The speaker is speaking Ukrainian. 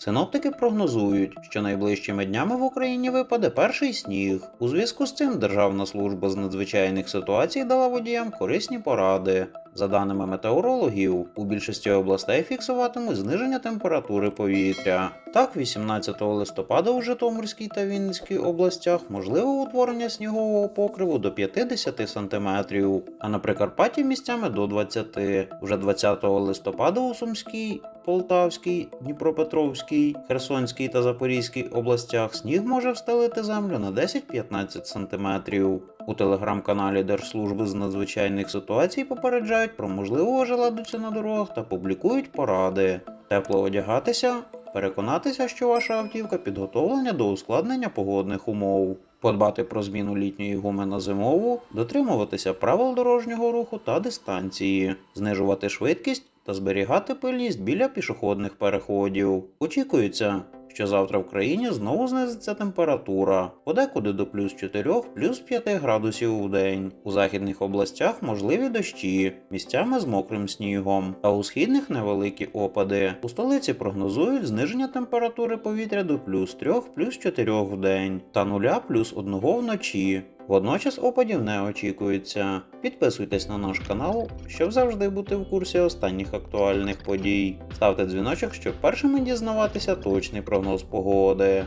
Синоптики прогнозують, що найближчими днями в Україні випаде перший сніг. У зв'язку з цим Державна служба з надзвичайних ситуацій дала водіям корисні поради. За даними метеорологів, у більшості областей фіксуватимуть зниження температури повітря. Так, 18 листопада у Житомирській та Вінницькій областях можливе утворення снігового покриву до 50 см, а на Прикарпатті місцями до 20. Вже 20 листопада у Сумській, Полтавській, Дніпропетровській, Херсонській та Запорізькій областях сніг може встелити землю на 10-15 см. У телеграм-каналі Держслужби з надзвичайних ситуацій попереджають про можливу ожеледицю на дорогах та публікують поради. Тепло одягатися, переконатися, що ваша автівка підготовлена до ускладнення погодних умов. Подбати про зміну літньої гуми на зимову, дотримуватися правил дорожнього руху та дистанції, знижувати швидкість та зберігати пильність біля пішохідних переходів. Очікується, що завтра в країні знову знизиться температура, подекуди до плюс 4, плюс 5 градусів у день. У західних областях можливі дощі, місцями з мокрим снігом, а у східних невеликі опади. У столиці прогнозують зниження температури повітря до плюс 3, плюс 4 в день та 0 плюс 1 вночі. Водночас опадів не очікується. Підписуйтесь на наш канал, щоб завжди бути в курсі останніх актуальних подій. Ставте дзвіночок, щоб першими дізнаватися точний прогноз погоди.